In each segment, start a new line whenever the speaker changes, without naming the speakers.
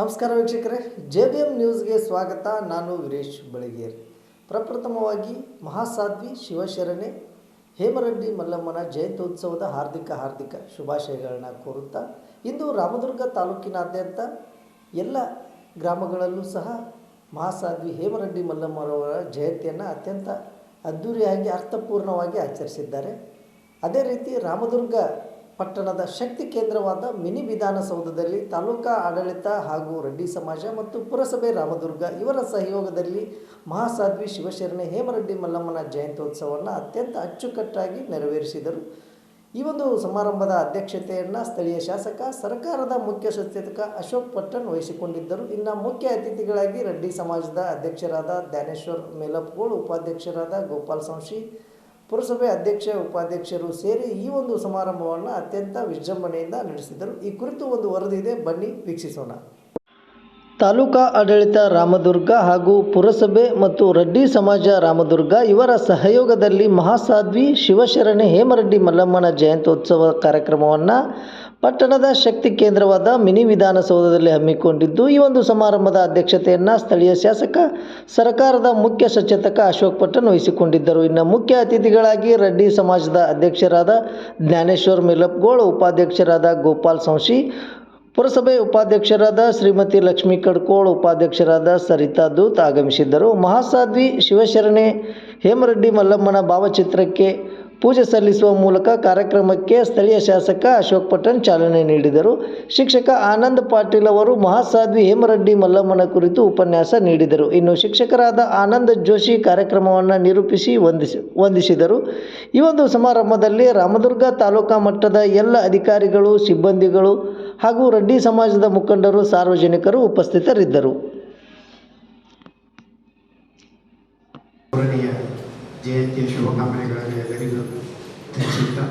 ನಮಸ್ಕಾರ ವೀಕ್ಷಕರೇ J B M ನ್ಯೂಸ್ಗೆ ಸ್ವಾಗತ. ನಾನು ವೀರೇಶ್ ಬೆಳಗೇರಿ. ಪ್ರಪ್ರಥಮವಾಗಿ ಮಹಾಸಾಧ್ವಿ ಶಿವಶರಣೆ, ಹೇಮರೆಡ್ಡಿ ಮಲ್ಲಮ್ಮನ ಜಯಂತ್ಯೋತ್ಸವದ ಹಾರ್ದಿಕ ಹಾರ್ದಿಕ ಶುಭಾಶಯಗಳನ್ನ ಕೋರುತ್ತಾ, ಇಂದು ರಾಮದುರ್ಗ ತಾಲೂಕಿನಾದ್ಯಂತ ಎಲ್ಲ ಗ್ರಾಮಗಳಲ್ಲೂ ಸಹ ಮಹಾಸಾಧ್ವಿ ಹೇಮರೆಡ್ಡಿ ಮಲ್ಲಮ್ಮರವರ ಜಯಂತಿಯನ್ನು ಅತ್ಯಂತ ಅದ್ಧೂರಿಯಾಗಿ ಅರ್ಥಪೂರ್ಣವಾಗಿ ಆಚರಿಸಿದ್ದಾರೆ. ಅದೇ ರೀತಿ ರಾಮದುರ್ಗ ಪಟ್ಟಣದ ಶಕ್ತಿ ಕೇಂದ್ರವಾದ ಮಿನಿ ವಿಧಾನಸೌಧದಲ್ಲಿ ತಾಲೂಕಾ ಆಡಳಿತ ಹಾಗೂ ರೆಡ್ಡಿ ಸಮಾಜ ಮತ್ತು ಪುರಸಭೆ ರಾಮದುರ್ಗ ಇವರ ಸಹಯೋಗದಲ್ಲಿ ಮಹಾಸಾಧ್ವಿ ಶಿವಶರಣೆ ಹೇಮರೆಡ್ಡಿ ಮಲ್ಲಮ್ಮನ ಜಯಂತ್ಯೋತ್ಸವವನ್ನು ಅತ್ಯಂತ ಅಚ್ಚುಕಟ್ಟಾಗಿ ನೆರವೇರಿಸಿದರು. ಈ ಒಂದು ಸಮಾರಂಭದ ಅಧ್ಯಕ್ಷತೆಯನ್ನು ಸ್ಥಳೀಯ ಶಾಸಕ, ಸರ್ಕಾರದ ಮುಖ್ಯ ಸಚೇತಕ ಅಶೋಕ್ ಪಟ್ಟಣ್ ವಹಿಸಿಕೊಂಡಿದ್ದರು. ಇನ್ನು ಮುಖ್ಯ ಅತಿಥಿಗಳಾಗಿ ರೆಡ್ಡಿ ಸಮಾಜದ ಅಧ್ಯಕ್ಷರಾದ ಜ್ಞಾನೇಶ್ವರ್ ಮೇಲಪ್ಗೋಳ್ ಉಪಾಧ್ಯಕ್ಷರಾದ ಗೋಪಾಲ್ ಸಂಶಿ ಪುರಸಭೆ ಅಧ್ಯಕ್ಷ, ಉಪಾಧ್ಯಕ್ಷರು ಸೇರಿ ಈ ಒಂದು ಸಮಾರಂಭವನ್ನು ಅತ್ಯಂತ ವಿಜೃಂಭಣೆಯಿಂದ ನಡೆಸಿದರು. ಈ ಕುರಿತು ಒಂದು ವರದಿ ಇದೆ. ಬನ್ನಿ ವೀಕ್ಷಿಸೋಣ. ತಾಲೂಕಾ ಆಡಳಿತ ರಾಮದುರ್ಗ ಹಾಗೂ ಪುರಸಭೆ ಮತ್ತು ರೆಡ್ಡಿ ಸಮಾಜ ರಾಮದುರ್ಗ ಇವರ ಸಹಯೋಗದಲ್ಲಿ ಮಹಾಸಾಧ್ವಿ ಶಿವಶರಣೆ ಹೇಮರೆಡ್ಡಿ ಮಲ್ಲಮ್ಮನ ಜಯಂತ್ಯೋತ್ಸವ ಕಾರ್ಯಕ್ರಮವನ್ನು ಪಟ್ಟಣದ ಶಕ್ತಿ ಕೇಂದ್ರವಾದ ಮಿನಿ ವಿಧಾನಸೌಧದಲ್ಲಿ ಹಮ್ಮಿಕೊಂಡಿದ್ದು, ಈ ಒಂದು ಸಮಾರಂಭದ ಅಧ್ಯಕ್ಷತೆಯನ್ನು ಸ್ಥಳೀಯ ಶಾಸಕ, ಸರ್ಕಾರದ ಮುಖ್ಯ ಸಚೇತಕ ಅಶೋಕ್ ಪಟ್ಟಣ್ ವಹಿಸಿಕೊಂಡಿದ್ದರು. ಇನ್ನು ಮುಖ್ಯ ಅತಿಥಿಗಳಾಗಿ ರೆಡ್ಡಿ ಸಮಾಜದ ಅಧ್ಯಕ್ಷರಾದ ಜ್ಞಾನೇಶ್ವರ್ ಮಿಲಪ್ಗೋಳ್, ಉಪಾಧ್ಯಕ್ಷರಾದ ಗೋಪಾಲ್ ಸಂಶಿ ಪುರಸಭೆ ಉಪಾಧ್ಯಕ್ಷರಾದ ಶ್ರೀಮತಿ ಲಕ್ಷ್ಮೀ ಕಡ್ಕೋಳ್, ಉಪಾಧ್ಯಕ್ಷರಾದ ಸರಿತಾ ದೂತ್ ಆಗಮಿಸಿದ್ದರು. ಮಹಾಸಾಧ್ವಿ ಶಿವಶರಣೆ ಹೇಮರೆಡ್ಡಿ ಮಲ್ಲಮ್ಮನ ಭಾವಚಿತ್ರಕ್ಕೆ ಪೂಜೆ ಸಲ್ಲಿಸುವ ಮೂಲಕ ಕಾರ್ಯಕ್ರಮಕ್ಕೆ ಸ್ಥಳೀಯ ಶಾಸಕ ಅಶೋಕ್ ಪಟ್ಟಣ್ ಚಾಲನೆ ನೀಡಿದರು. ಶಿಕ್ಷಕ ಆನಂದ್ ಪಾಟೀಲ್ ಅವರು ಮಹಾಸಾಧ್ವಿ ಹೇಮರೆಡ್ಡಿ ಮಲ್ಲಮ್ಮನ ಕುರಿತು ಉಪನ್ಯಾಸ ನೀಡಿದರು. ಇನ್ನು ಶಿಕ್ಷಕರಾದ ಆನಂದ್ ಜೋಶಿ ಕಾರ್ಯಕ್ರಮವನ್ನು ನಿರೂಪಿಸಿ ವಂದಿಸಿ, ವಂದಿಸಿದರು. ಈ ಒಂದು ಸಮಾರಂಭದಲ್ಲಿ ರಾಮದುರ್ಗ ತಾಲೂಕಾ ಮಟ್ಟದ ಎಲ್ಲ ಅಧಿಕಾರಿಗಳು, ಸಿಬ್ಬಂದಿಗಳು ಹಾಗೂ ರೆಡ್ಡಿ ಸಮಾಜದ ಮುಖಂಡರು, ಸಾರ್ವಜನಿಕರು ಉಪಸ್ಥಿತರಿದ್ದರು.
ಜಯಂತಿಯ ಶುಭಕಾಮನೆಗಳನ್ನು ಎಲ್ಲರಿಗೂ ತಿಳಿಸುತ್ತಾ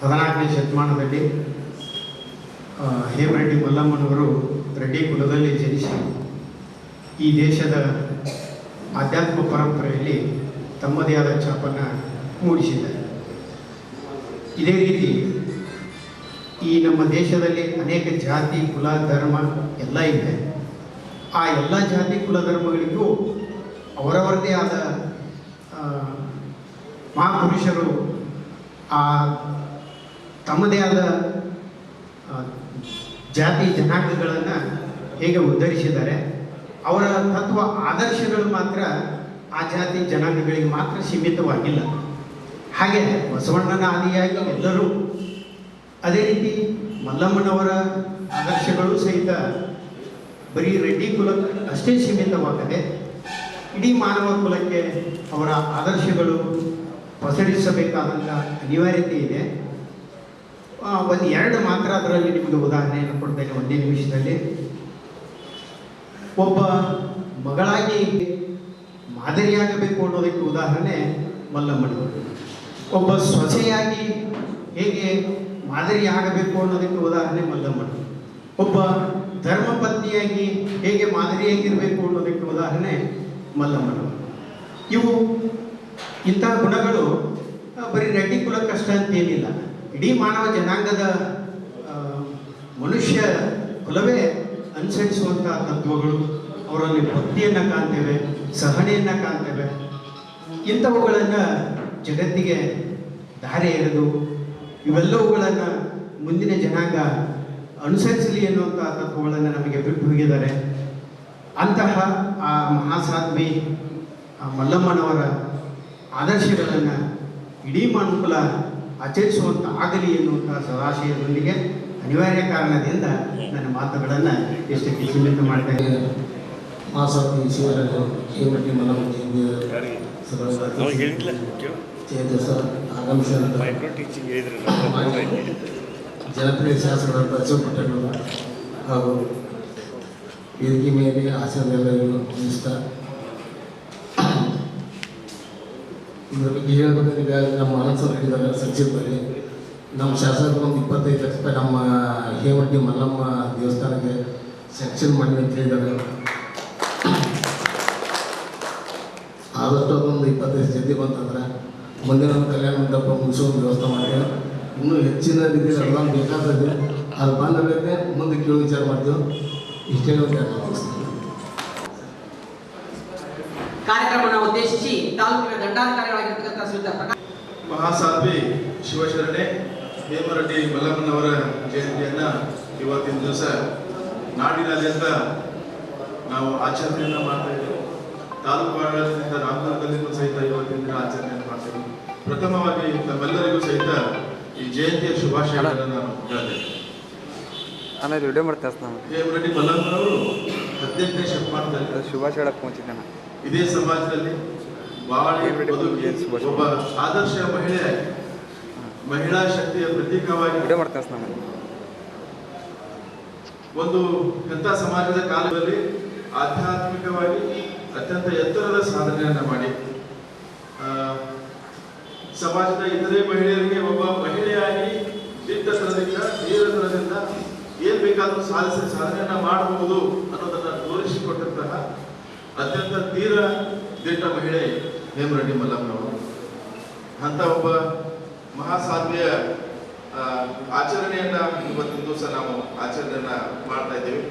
ಹದಿನಾಲ್ಕನೇ ಶತಮಾನದಲ್ಲಿ ಹೇಮರೆಡ್ಡಿ ಮಲ್ಲಮ್ಮನವರು ರೆಡ್ಡಿ ಕುಲದಲ್ಲಿ ಜನಿಸಿ, ಈ ದೇಶದ ಆಧ್ಯಾತ್ಮ ಪರಂಪರೆಯಲ್ಲಿ ತಮ್ಮದೇ ಆದ ಛಾಪನ್ನು ಮೂಡಿಸಿದ್ದಾರೆ. ಇದೇ ರೀತಿ ಈ ನಮ್ಮ ದೇಶದಲ್ಲಿ ಅನೇಕ ಜಾತಿ, ಕುಲ, ಧರ್ಮ ಎಲ್ಲ ಇದೆ. ಆ ಎಲ್ಲ ಜಾತಿ, ಕುಲ, ಧರ್ಮಗಳಿಗೂ ಅವರವರದೇ ಆದ ಮಹಾಪುರುಷರು, ಆ, ತಮ್ಮದೇ ಆದ ಜಾತಿ ಜನಾಂಗಗಳನ್ನು ಹೇಗೆ ಉದ್ಧರಿಸಿದ್ದಾರೆ, ಅವರ ತತ್ವ ಆದರ್ಶಗಳು ಮಾತ್ರ ಆ ಜಾತಿ ಜನಾಂಗಗಳಿಗೆ ಮಾತ್ರ ಸೀಮಿತವಾಗಿಲ್ಲ. ಹಾಗೆ ಬಸವಣ್ಣನ ಆದಿಯಾಗಿ ಎಲ್ಲರೂ ಅದೇ ರೀತಿ ಮಲ್ಲಮ್ಮನವರ ಆದರ್ಶಗಳು ಸಹಿತ ಬರೀ ರೆಡ್ಡಿ ಕುಲಕ್ಕೆ ಅಷ್ಟೇ ಸೀಮಿತವಾಗದೆ ಇಡೀ ಮಾನವ ಕುಲಕ್ಕೆ ಅವರ ಆದರ್ಶಗಳು ಪಸರಿಸಬೇಕಾದಂಥ ಅನಿವಾರ್ಯತೆ ಇದೆ. ಒಂದು ಎರಡು ಮಾತ್ರ ಅದರಲ್ಲಿ ನಿಮಗೆ ಉದಾಹರಣೆಯನ್ನು ಕೊಡ್ತೇನೆ ಒಂದೇ ನಿಮಿಷದಲ್ಲಿ. ಒಬ್ಬ ಮಗಳಾಗಿ ಮಾದರಿಯಾಗಬೇಕು ಅನ್ನೋದಕ್ಕೆ ಉದಾಹರಣೆ ಮಲ್ಲಮ್ಮನವರು ಒಬ್ಬ ಸೊಸೆಯಾಗಿ ಹೇಗೆ ಮಾದರಿಯಾಗಬೇಕು ಅನ್ನೋದಕ್ಕೆ ಉದಾಹರಣೆ ಮಲ್ಲಮ್ಮನವರು ಒಬ್ಬ ಧರ್ಮಪತ್ನಿಯಾಗಿ ಹೇಗೆ ಮಾದರಿಯಾಗಿರಬೇಕು ಅನ್ನೋದಕ್ಕೆ ಉದಾಹರಣೆ ಮಲ್ಲಮ್ಮನವರು ಇವು ಇಂತಹ ಗುಣಗಳು ಬರೀ ರೆಡ್ಡಿ ಕುಲಕ್ಕಷ್ಟ ಅಂತೇನಿಲ್ಲ. ಇಡೀ ಮಾನವ ಜನಾಂಗದ ಮನುಷ್ಯ ಕುಲವೇ ಅನುಸರಿಸುವಂತಹ ತತ್ವಗಳು. ಅವರಲ್ಲಿ ಭಕ್ತಿಯನ್ನು ಕಾಣ್ತೇವೆ, ಸಹನೆಯನ್ನು ಕಾಣ್ತೇವೆ. ಇಂಥವುಗಳನ್ನು ಜಗತ್ತಿಗೆ ದಾರಿ ಎರೆದು ಇವೆಲ್ಲವುಗಳನ್ನು ಮುಂದಿನ ಜನಾಂಗ ಅನುಸರಿಸಲಿ ಅನ್ನುವಂಥ ತತ್ವಗಳನ್ನು ನಮಗೆ ಬಿಟ್ಟು ಹೋಗಿದ್ದಾರೆ. ಅಂತಹ ಆ ಮಹಾಸಾಧ್ವಿ ಆ ಮಲ್ಲಮ್ಮನವರ ಆದರ್ಶಗಳನ್ನ ಇಡೀ ಮನುಕುಲ ಆಚರಿಸುವಂತ ಆಗಲಿ ಎನ್ನುವಂಥ ಸದಾಶಯದೊಂದಿಗೆ ಅನಿವಾರ್ಯ ಕಾರಣದಿಂದ ನನ್ನ ಮಾತುಗಳನ್ನು ಎಷ್ಟು ಸೀಮಿತ ಮಾಡ್ತಾ ಇದ್ದೇನೆ
ಮಾಸಾತಿ ಶ್ರೀಮತಿ ಮಲ್ಲಮ್ಮ ಆಗಮಿಸಿದಂಥ ಜನಪ್ರಿಯ ಶಾಸಕರಾದ ಅವರು ಹಾಗೂ ವೇದಿಕೆ ಮೇಲೆ ಆಸನದೆಲ್ಲರಿಗೂ ಇಷ್ಟ ಇದ್ರ ಬಗ್ಗೆ ಹೇಳ್ಬೇಕಂದ್ರೆ ನಮ್ಮ ಅನಂತ ಹೇಳಿದ್ದಾರೆ ಸಚಿವರಲ್ಲಿ ನಮ್ಮ ಶಾಸಕರು ಒಂದು ಇಪ್ಪತ್ತೈದು ಲಕ್ಷ ರೂಪಾಯಿ ನಮ್ಮ ಹೇಮಟ್ಟಿ ಮಲ್ಲಮ್ಮ ದೇವಸ್ಥಾನಕ್ಕೆ ಸೆಕ್ಷನ್ ಮಾಡಿ ಅಂತ ಹೇಳಿದ್ದಾರೆ. ಆದಷ್ಟು ಒಂದು ಇಪ್ಪತ್ತೈದು ಜಲ್ದಿ ಬಂತಂದ್ರೆ ಮುಂದಿನ ಒಂದು ಕಲ್ಯಾಣ ಮಂಟಪ ಮುಗಿಸೋ ವ್ಯವಸ್ಥೆ ಮಾಡಿ ಇನ್ನೂ ಹೆಚ್ಚಿನ ರೀತಿಯಲ್ಲಿ ಎಲ್ಲ ಬೇಕಾದದ್ದು ಅದು ಬಂದ ಮೇಲೆ ಮುಂದೆ ಕೇಳಿ ವಿಚಾರ ಮಾಡ್ತೀವಿ. ಇಷ್ಟೇ.
ಕಾರ್ಯಕ್ರಮವನ್ನು ಉದ್ದೇಶಿಸಿ ತಾಲೂಕಿನ ದಂಡಾಧಿಕಾರಿಗಳಾಗಿರ್ತಕ್ಕಂಥ ಶ್ರೀಯುತ
ಮಹಾಸಾಧ್ವಿ ಶಿವಶರಣೆ ಹೇಮರೆಡ್ಡಿ ಮಲ್ಲಮ್ಮನವರ ಜಯಂತಿಯನ್ನ ಇವತ್ತಿನ ದಿವಸ ನಾಡಿನಾದ್ಯಂತ ನಾವು ಆಚರಣೆಯನ್ನ ಮಾಡ್ತಾ ಇದ್ದೇವೆ. ತಾಲೂಕು ಆಡಳಿತದಿಂದ ರಾಮನಗರದಲ್ಲಿಯೂ ಸಹಿತ ಇವತ್ತಿನ ದಿನ ಮಾಡ್ತೇವೆ ಪ್ರಥಮವಾಗಿ ನಮ್ಮೆಲ್ಲರಿಗೂ ಸಹಿತ ಈ ಜಯಂತಿಯ ಶುಭಾಶಯಗಳನ್ನು ನಾನು ಹೇಳ್ತೇನೆ.
ಅಣ್ಣ ವಿಡಿಯೋ ಮಾಡ್ತಾರೆ ನಾನು.
ಹದಿನೆಂಟನೇ ಶತಮಾನದಲ್ಲಿ
ಶುಭಾಶಯ ಹೇಳಕ್ಕೆ
ಇದೇ ಸಮಾಜದಲ್ಲಿ ಬಾಳಿ ಬದುಕಿ ಒಬ್ಬ ಆದರ್ಶ ಮಹಿಳೆ ಮಹಿಳಾ ಶಕ್ತಿಯ ಪ್ರತೀಕವಾಗಿ
ವಿಡಿಯೋ ಮಾಡ್ತಾ ನಾನು.
ಒಂದು ಎಂಥ ಸಮಾಜದ ಕಾಲದಲ್ಲಿ ಆಧ್ಯಾತ್ಮಿಕವಾಗಿ ಅತ್ಯಂತ ಎತ್ತರದ ಸಾಧನೆಯನ್ನ ಮಾಡಿ. ಆ, ಸಮಾಜದ ಇತರೆ ಮಹಿಳೆಯರಿಗೆ ಒಬ್ಬ ಮಹಿಳೆಯಾಗಿ ದಿಟ್ಟತನದಿಂದ ಧೀರತನದಿಂದ ಏನ್ ಬೇಕಾದರೂ ಸಾಧಿಸಿ ಸಾಧನೆಯನ್ನ ಮಾಡಬಹುದು ಅನ್ನೋದನ್ನ ತೋರಿಸಿಕೊಟ್ಟಂತಹ ಅತ್ಯಂತ ತೀರ ದಿಟ್ಟ ಮಹಿಳೆ ಹೇಮರೆಡ್ಡಿ ಮಲ್ಲಮ್ಮನವರು. ಅಂತ ಒಬ್ಬ ಮಹಾಸಾಧ್ವಿಯ ಆ, ಆಚರಣೆಯನ್ನ ಇವತ್ತಿನ ದಿವಸ ನಾವು ಆಚರಣೆಯನ್ನ ಮಾಡ್ತಾ ಇದ್ದೇವೆ.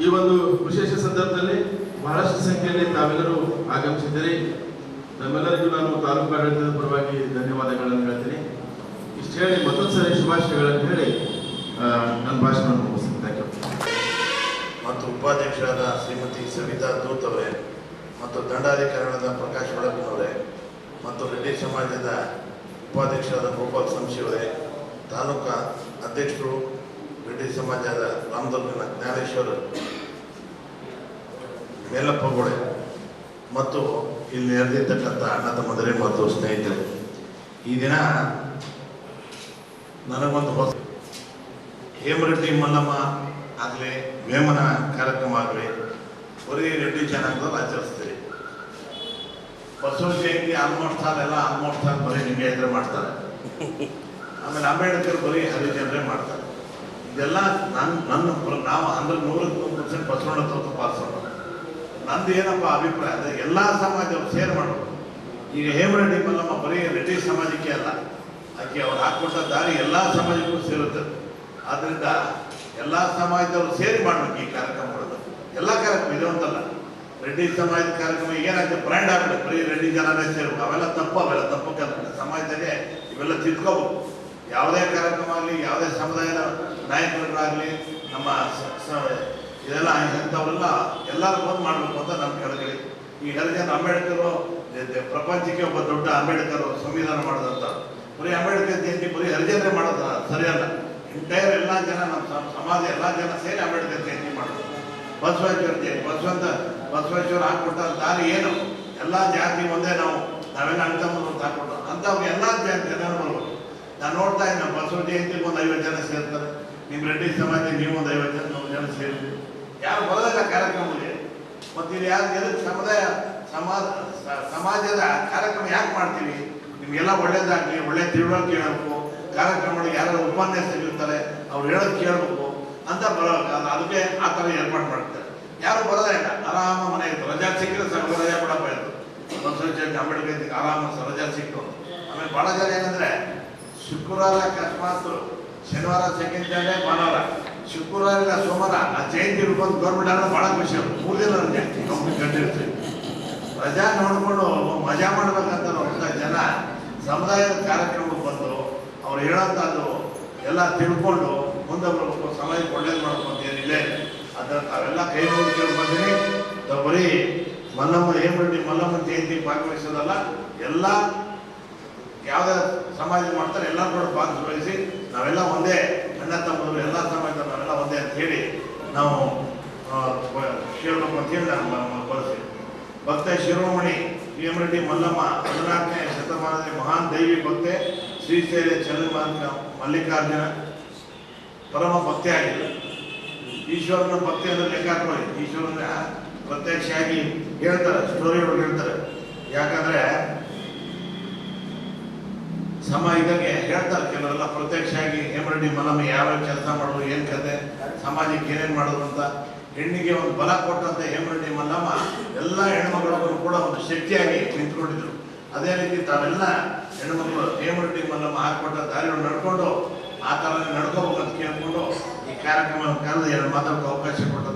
ಈ ಒಂದು ವಿಶೇಷ ಸಂದರ್ಭದಲ್ಲಿ ಬಹಳಷ್ಟು ಸಂಖ್ಯೆಯಲ್ಲಿ ತಾವೆಲ್ಲರೂ ಆಗಮಿಸಿದ್ದೀರಿ. ನಮ್ಮೆಲ್ಲರಿಗೂ ನಾನು ತಾಲೂಕು ಆಡಳಿತದ ಪರವಾಗಿ ಧನ್ಯವಾದಗಳನ್ನು ಹೇಳ್ತೀನಿ. ಇಷ್ಟು ಹೇಳಿ ಮತ್ತೊಂದು ಸರಿ ಶುಭಾಶಯಗಳನ್ನು ಹೇಳಿ ನನ್ನ ಭಾಷಣವನ್ನು ಮುಗಿಸ್ತೀನಿ. ಥ್ಯಾಂಕ್ ಯು
ಮತ್ತು ಉಪಾಧ್ಯಕ್ಷರಾದ ಶ್ರೀಮತಿ ಸವಿತಾ ದೂತ್ ಅವರೇ, ಮತ್ತು ದಂಡಾಧಿಕಾರಿಗಳಾದ ಪ್ರಕಾಶ್ ಬೆಳಕಿನವರೇ ಮತ್ತು ರೆಡ್ಡಿ ಸಮಾಜದ ಉಪಾಧ್ಯಕ್ಷರಾದ ಗೋಪಾಲ್ ಸಂಶಿಯವರೇ ತಾಲೂಕಾ ಅಧ್ಯಕ್ಷರು ರೆಡ್ಡಿ ಸಮಾಜದ ರಾಮದುರ್ಗನ ಜ್ಞಾನೇಶ್ವರ ಮೇಲಪ್ಪಗೋಳೆ ಮತ್ತು ಇಲ್ಲಿ ನೆರೆದಿರ್ತಕ್ಕಂಥ ಅಣ್ಣ ತಮ್ಮದರೇ ಮತ್ತು ಸ್ನೇಹಿತರೆ, ಈ ದಿನ ನನಗೊಂದು ಹೊಸ ಹೇಮರೆಡ್ಡಿ ಮಲ್ಲಮ್ಮ ಆಗಲಿ, ವೇಮನ ಕಾರ್ಯಕ್ರಮ ಆಗಲಿ, ಬರೀ ರೆಡ್ಡಿ ಜನಾಂಗದಲ್ಲಿ ಆಚರಿಸ್ತೀರಿ. ಬಸವ ಜಯಂತಿ ಆಲ್ಮೋಸ್ಟ್ ಆಲ್ ಎಲ್ಲ ಆಲ್ಮೋಸ್ಟ್ ಆಲ್ ಬರೀ ನಿಮಗೆ ಇದ್ರೆ ಮಾಡ್ತಾರೆ. ಆಮೇಲೆ ಅಂಬೇಡ್ಕರ್ ಬರೀ ಹರಿಜನರೇ ಮಾಡ್ತಾರೆ. ಇದೆಲ್ಲ ನನ್ನ ನನ್ನ ನಾವು ಅಂದ್ರೆ ನೂರಕ್ಕೆ ನೂರು ಪರ್ಸೆಂಟ್ ಬಸವಣ್ಣ ತೋತು ಪಾಲ್ಸೋಣ ನಂದು ಏನಪ್ಪ ಅಭಿಪ್ರಾಯ ಅಂದರೆ ಎಲ್ಲ ಸಮಾಜದವರು ಸೇರ್ ಮಾಡಬೇಕು. ಈಗ ಹೇಮರೆಡ್ಡಿ ಮಲ್ಲಮ್ಮ ಬರೀ ರೆಡ್ಡಿ ಸಮಾಜಕ್ಕೆ ಅಲ್ಲ, ಆಕೆ ಅವ್ರು ಹಾಕ್ಕೊಟ್ಟ ದಾರಿ ಎಲ್ಲ ಸಮಾಜಕ್ಕೂ ಸೇರುತ್ತೆ. ಆದ್ದರಿಂದ ಎಲ್ಲ ಸಮಾಜದವರು ಸೇರಿ ಮಾಡಬೇಕು ಈ ಕಾರ್ಯಕ್ರಮಗಳನ್ನು ಎಲ್ಲ ಕಾರ್ಯಕ್ರಮ ಇದೆ ಅಂತಲ್ಲ. ರೆಡ್ಡಿ ಸಮಾಜದ ಕಾರ್ಯಕ್ರಮ ಏನಾಗುತ್ತೆ ಬ್ರ್ಯಾಂಡ್ ಆಗಬೇಕು. ಬರೀ ರೆಡ್ಡಿ ಜನನೇ ಸೇರ್ಬೇಕು. ಅವೆಲ್ಲ ತಪ್ಪು ಅವೆಲ್ಲ ತಪ್ಪು ಕೆಲಸ ಸಮಾಜದಲ್ಲಿ ಇವೆಲ್ಲ ತಿದ್ಕೋಬೇಕು. ಯಾವುದೇ ಕಾರ್ಯಕ್ರಮ ಆಗಲಿ, ಯಾವುದೇ ಸಮುದಾಯದ ನಾಯಕರಾಗಲಿ, ನಮ್ಮ ಇದೆಲ್ಲ ಇಂಥವರೆಲ್ಲ ಎಲ್ಲರೂ ಬಂದು ಮಾಡಬೇಕು ಅಂತ ನಮ್ಮ ಕೆಳಗಡೆ. ಈ ಜನ ಅಂಬೇಡ್ಕರ್ ಪ್ರಪಂಚಕ್ಕೆ ಒಬ್ಬ ದೊಡ್ಡ ಅಂಬೇಡ್ಕರ್ ಸಂವಿಧಾನ ಮಾಡಿದಂತ. ಬರೀ ಅಂಬೇಡ್ಕರ್ ಜಯಂತಿ ಬರೀ ಹರಿಜನರೇ ಮಾಡೋದು ಸರಿಯಲ್ಲ. ಎಂಟೈರ್ ಎಲ್ಲ ಜನ ನಮ್ಮ ಸಮಾಜ ಎಲ್ಲ ಜನ ಸೇರಿ ಅಂಬೇಡ್ಕರ್ ಜಯಂತಿ ಮಾಡೋದು. ಬಸವೇಶ್ವರ ಜಯಂತಿ, ಬಸವಂತ, ಬಸವೇಶ್ವರ ಹಾಕ್ಬಿಟ್ಟ ದಾರಿ ಏನು? ಎಲ್ಲ ಜಾತಿ ಒಂದೇ ನಾವು. ನಾವೆಲ್ಲ ಅಂತ ಹಾಕ್ಬಿಟ್ಟು ಅಂಥವ್ರು ಎಲ್ಲ ಜಾತಿ ಜನ ಬರ್ಬೋದು. ನಾನು ನೋಡ್ತಾ ಇದ್ದೀನಿ ಬಸವ ಜಯಂತಿಗೆ ಒಂದು ಐವತ್ತು ಜನ ಸೇರ್ತಾರೆ. ನಿಮ್ಮ ರೆಡ್ಡಿ ಸಮಾಜ ನೀವು ಒಂದು ಐವತ್ತು ಜನ ನೂರು ಜನ ಸೇರಿ ಯಾರು ಬರೋದಿಲ್ಲ ಕಾರ್ಯಕ್ರಮಕ್ಕೆ ಮತ್ತು ಇದು ಯಾರು ಎದಕ್ಕೆ ಸಮುದಾಯ, ಸಮಾಜ, ಸಮಾಜದ ಕಾರ್ಯಕ್ರಮ ಯಾಕೆ ಮಾಡ್ತೀವಿ ನಿಮಗೆಲ್ಲ ಒಳ್ಳೇದಾಗಲಿ, ಒಳ್ಳೆ ತಿಳುವಳಿಕೆ ಹೇಳಬೇಕು ಕಾರ್ಯಕ್ರಮಗಳಿಗೆ ಯಾರು ಉಪನ್ಯಾಸಿರ್ತಾರೆ ಅವ್ರು ಹೇಳೋದು ಕೇಳಬೇಕು. ಅಂತ ಬರೋಲ್ಲ ಅದು ಅದಕ್ಕೆ ಆ ಥರ ಏರ್ಪಾಡು ಮಾಡ್ತಾರೆ ಯಾರು ಬರೋದೇ ಇಲ್ಲ. ಆರಾಮ ಮನೆ ಇತ್ತು. ರಜಾ ಸಿಕ್ಕಿದ್ರೆ ಸ್ವಲ್ಪ ರಜಾ ಕೊಡಪ್ಪ ಇತ್ತು ಬಸವಚಂದ್ರ ಅಂಬೇಡ್ಕರ್ ಇದ್ದಕ್ಕೆ ಆರಾಮ ರಜಾ ಸಿಕ್ತು. ಆಮೇಲೆ ಭಾಳ ಜನ ಏನಂದ್ರೆ ಶುಕ್ರವಾರ ಅಕಸ್ಮಾತ್ ಶನಿವಾರ ಸೆಕೆಂಡ್ ಭಾನುವಾರ. ಶುಕ್ರವಾರ ಸೋಮವಾರ ಆ ಜಯಂತಿ ಬಂದು ಗೌರ್ಮೆಂಟ್ ಅಂದ್ರೆ ಭಾಳ ಖುಷಿ. ಅವ್ರು ಮೂರು ದಿನ ರಜೆ ಕಂಡಿರ್ತೀವಿ ರಜಾ ನೋಡ್ಕೊಂಡು ಮಜಾ ಮಾಡ್ಬೇಕಂತ ಹೋಗ್ತಾ ಜನ, ಸಮುದಾಯದ ಕಾರ್ಯಕ್ರಮಕ್ಕೆ ಬಂದು ಅವ್ರು ಹೇಳೋಂಥದ್ದು ಎಲ್ಲ ತಿಳ್ಕೊಂಡು ಮುಂದೆ ಬರ್ಬೇಕು ಸಮಾಜಕ್ಕೆ ಒಳ್ಳೇದು ಮಾಡ್ಕೊಂತ ಏನಿಲ್ಲ. ಅದರ ತಾವೆಲ್ಲ ಕೈ ಮುಗಿದು ಕೇಳ್ಕೊಂತೀನಿ ಬರೀ ಮಲ್ಲಮ್ಮ, ಹೇಮಂಡಿ ಮಲ್ಲಮ್ಮ ಜಯಂತಿ ಭಾಗವಹಿಸೋದಲ್ಲ, ಎಲ್ಲ ಯಾವುದೇ ಸಮಾಜ ಮಾಡ್ತಾರೆ, ಎಲ್ಲರೂ ಕೂಡ ಭಾಗವಹಿಸಿ ನಾವೆಲ್ಲ ಒಂದೇ ಅಣ್ಣ ತಮ್ಮರು ಎಲ್ಲ ಸಮಾಜದ ಒಂದೇ ಅಂತ ಹೇಳಿ ನಾವು ಕೇಳಬೇಕು ಅಂತ ಹೇಳಿ ನಾನು ಮ- ಭಕ್ತ ಶಿರೋಮಣಿ ರೆಡ್ಡಿ ಮಲ್ಲಮ್ಮ, ಹದಿನಾಲ್ಕನೇ ಶತಮಾನದ ಮಹಾನ್ ದೈವಿ ಭಕ್ತೆ ಶ್ರೀಶೈಲ ಚಂದ್ರಮಾರ್ಗ ಮಲ್ಲಿಕಾರ್ಜುನ, ಪರಮ ಭಕ್ತಿ ಈಶ್ವರನ ಭಕ್ತಿ ಅಂದ್ರೆ ಲೆಕ್ಕ ಹಾಕೊಳ್ಳಿ ಈಶ್ವರನ ಪ್ರತ್ಯಕ್ಷವಾಗಿ ಹೇಳ್ತಾರೆ ಸ್ಟೋರಿಗಳು ಹೇಳ್ತಾರೆ. ಯಾಕಂದ್ರೆ ಸಮಾಜದಾಗೆ ಹೇಳ್ತಾರೆ ಕೆಲವರೆಲ್ಲ ಪ್ರತ್ಯಕ್ಷ ಆಗಿ ಹೇಮರೆಡ್ಡಿ ಮಲಮ್ಮ ಯಾವ ಕೆಲಸ ಮಾಡೋದು, ಏನ್ ಕತೆ, ಸಮಾಜಕ್ಕೆ ಏನೇನ್ ಮಾಡೋದು ಅಂತ ಹೆಣ್ಣಿಗೆ ಒಂದು ಬಲ ಕೊಟ್ಟಂತ ಹೇಮರೆಡ್ಡಿ ಮಲ್ಲಮ್ಮ ಎಲ್ಲ ಹೆಣ್ಮಕ್ಳಿಗೂ ಕೂಡ ಒಂದು ಶಕ್ತಿಯಾಗಿ ನಿಂತ್ಕೊಂಡಿದ್ರು. ಅದೇ ರೀತಿ ತಾವೆಲ್ಲ ಹೆಣ್ಮಕ್ಳು ಹೇಮರೆಡ್ಡಿ ಮಲ್ಲಮ್ಮ ಹಾಕೊಟ್ಟ ದಾರಿಗಳು ನಡ್ಕೊಂಡು, ಆ ಥರ ನಡ್ಕೋಬೇಕು ಕಾರ್ಯಕ್ರಮ ಕರೆದು ಎರಡು ಮಾತಾಡೋಕೆ ಅವಕಾಶ ಕೊಡ